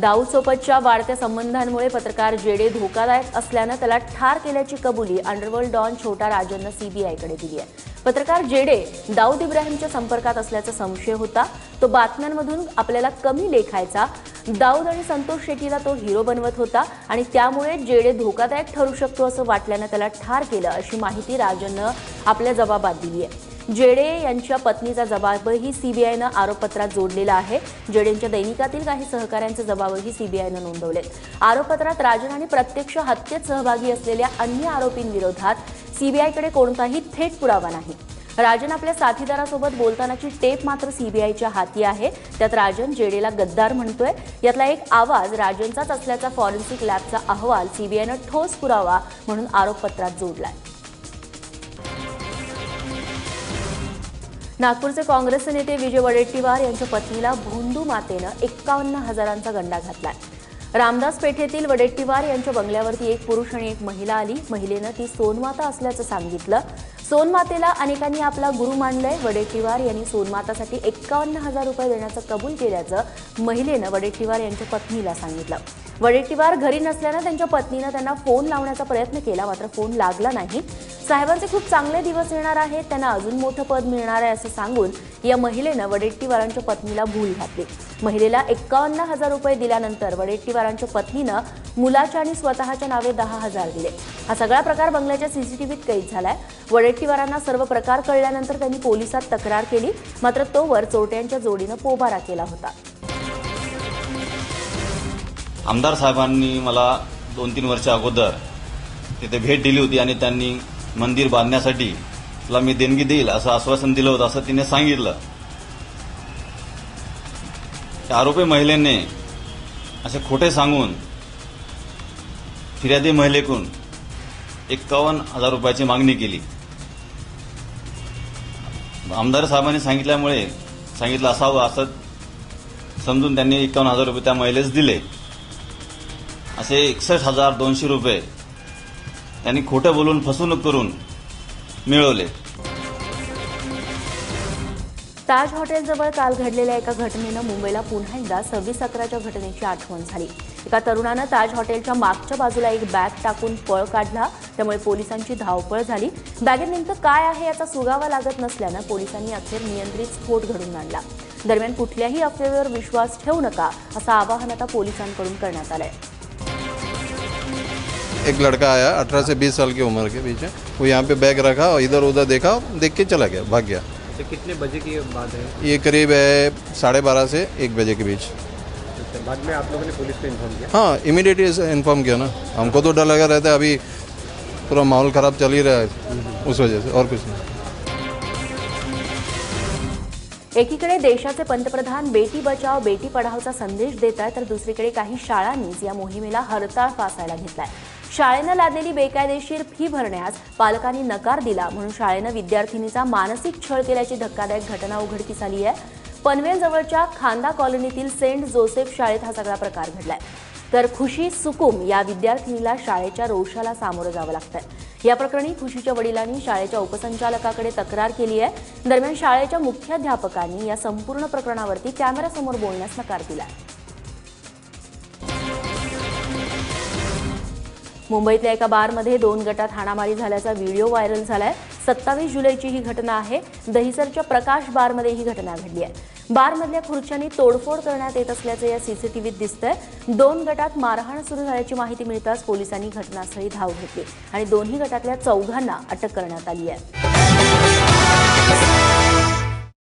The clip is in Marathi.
दाऊदसोबतच्या वाढत्या संबंधांमुळे पत्रकार जेडे धोकादायक असल्यानं त्याला ठार केल्याची कबुली अंडरवर्ल्ड डॉन छोटा राजननं सीबीआयकडे दिली आहे. पत्रकार जेडे दाऊद इब्राहिमच्या संपर्कात असल्याचा संशय होता. तो बातम्यांमधून आपल्याला कमी लेखायचा. दाऊद आणि संतोष शेट्टीला तो हिरो बनवत होता आणि त्यामुळे जेडे धोकादायक ठरू शकतो असं वाटल्यानं त्याला ठार केलं अशी माहिती राजननं आपल्या जबाबात दिली आहे. जेडे यांच्या पत्नीचा जबाबही सीबीआयनं आरोपपत्रात जोडलेला आहे. जेडेंच्या दैनिकातील काही सहकाऱ्यांचे जबाबही सीबीआयनं नोंदवलेत आरोपपत्रात राजन आणि प्रत्यक्ष हत्येत सहभागी असलेल्या अन्य आरोपींविरोधात सीबीआयकडे कोणताही थेट पुरावा नाही. राजन आपल्या साथीदारासोबत बोलतानाची टेप मात्र सीबीआयच्या हाती आहे. त्यात राजन जेडेला गद्दार म्हणतोय. यातला एक आवाज राजनचाच असल्याचा फॉरेन्सिक लॅबचा अहवाल सीबीआयनं ठोस पुरावा म्हणून आरोपपत्रात जोडलाय. नागपूरचे काँग्रेसचे नेते विजय वडेट्टीवार यांच्या पत्नीला भोंदू मातेनं एक्कावन्न हजारांचा गंडा घातलाय. रामदास पेठेतील वडेट्टीवार यांच्या बंगल्यावरती एक पुरुष आणि एक महिला आली. महिलेनं ती सोनमाता असल्याचं सांगितलं. सोनमातेला अनेकांनी आपला गुरु मानलंय. वडेट्टीवार यांनी सोनमातासाठी एक्कावन्न हजार रुपये देण्याचं कबूल केल्याचं महिलेनं वडेट्टीवार यांच्या पत्नीला सांगितलं. वडेट्टीवार घरी नसल्यानं त्यांच्या पत्नीनं त्यांना फोन लावण्याचा प्रयत्न केला. मात्र फोन लागला नाही. साहेबांचे खूप चांगले दिवस येणार आहेत. त्यांना अजून मोठं पद मिळणार आहे असं सांगून या महिलेनं वडेट्टीवारांच्या पत्नीला भूल घातली. महिलेला एक्कावन्न हजार रुपये दिल्यानंतर वडेट्टीवारांच्या पत्नीनं मुलाच्या आणि स्वतःच्या नावे दहा हजार दिले. हा सगळा प्रकार बंगल्याच्या सीसीटीव्हीत कैद झालाय. वडेट्टीवारांना सर्व प्रकार कळल्यानंतर त्यांनी पोलिसात तक्रार केली. मात्र तोवर चोरट्यांच्या जोडीनं पोबारा केला होता. आमदार साहेबांनी मला दोन तीन वर्ष अगोदर तिथे भेट दिली होती आणि त्यांनी मंदिर बांधण्यासाठी तुला मी देणगी देईल असं आश्वासन दिलं होतं असं तिने सांगितलं. त्या आरोपी महिलेने असे खोटे सांगून फिर्यादी महिलेकडून एक्कावन्न हजार रुपयाची मागणी केली. आमदार साहेबांनी सांगितल्यामुळे सांगितलं असावं असं समजून त्यांनी एक्कावन्न हजार रुपये त्या महिलेस दिले. असे एकसष्ट हजार दोनशे रुपये त्यांनी खोटं बोलून फसवणूक करून मिळवले. ताज हॉटेलजवळ काल घडलेल्या एका घटनेनं मुंबईला पुन्हा एकदा सव्वीस अकराच्या घटनेची आठवण झाली. एका तरुणानं ताज हॉटेलच्या मागच्या बाजूला एक बॅग टाकून पळ काढला. त्यामुळे पोलिसांची धावपळ झाली. बॅगेत नेमकं काय आहे याचा सुगावा लागत नसल्यानं पोलिसांनी अखेर नियंत्रित स्फोट घडून आणला. दरम्यान कुठल्याही अफवेवर विश्वास ठेवू नका असं आवाहन आता पोलिसांकडून करण्यात आलंय. एक लड़का आया अठारह से बीस साल की उम्र के बीच में वो यहाँ पे बैग रखा और इधर उधर देखा देख के चला गया भाग गया। तो कितने बजे की बात है? ये करीब है साढ़े बारह से एक बजे के बीच। अच्छा, बाद में आप लोगों ने पुलिस को इन्फॉर्म किया? हाँ इमीडिएट इन्फॉर्म किया ना। हमको तो डर लगा रहता है अभी पूरा माहौल ख़राब चल ही रहा है उस वजह से और कुछ नहीं। एकीकडे देशाचे पंतप्रधान बेटी बचाव बेटी पढावचा संदेश देत आहेत तर दुसरीकडे काही शाळांनीच या मोहिमेला हरताळ फासायला घेतलाय. शाळेनं लादलेली बेकायदेशीर फी भरण्यास पालकांनी नकार दिला म्हणून शाळेनं विद्यार्थिनीचा मानसिक छळ केल्याची धक्कादायक घटना उघडकीस आली आहे. पनवेलजवळच्या खांदा कॉलनीतील सेंट जोसेफ शाळेत हा सगळा प्रकार घडलाय. तर खुशी सुकुम या विद्यार्थिनीला शाळेच्या रोषाला सामोरं जावं लागतंय. या प्रकरणी खुशीच्या वडिलांनी शाळेच्या उपसंचालकाकडे तक्रार केली आहे. दरम्यान शाळेच्या मुख्याध्यापकांनी या संपूर्ण प्रकरणावरती कॅमेऱ्यासमोर बोलण्यास नकार दिलाय. मुंबईतल्या एका बारमध्ये दोन गटात हाणामारी झाल्याचा व्हिडिओ व्हायरल झालाय. सत्तावीस जुलैची ही घटना आहे. दहिसरच्या प्रकाश बारमध्ये ही घटना घडली आहे. बारमधल्या खुर्च्यांनी तोडफोड करण्यात येत असल्याचं या सीसीटीव्हीत दिसतंय. दोन गटात मारहाण सुरू झाल्याची माहिती मिळताच पोलिसांनी घटनास्थळी धाव घेतली आणि दोन्ही गटातल्या चौघांना अटक करण्यात आली आहे.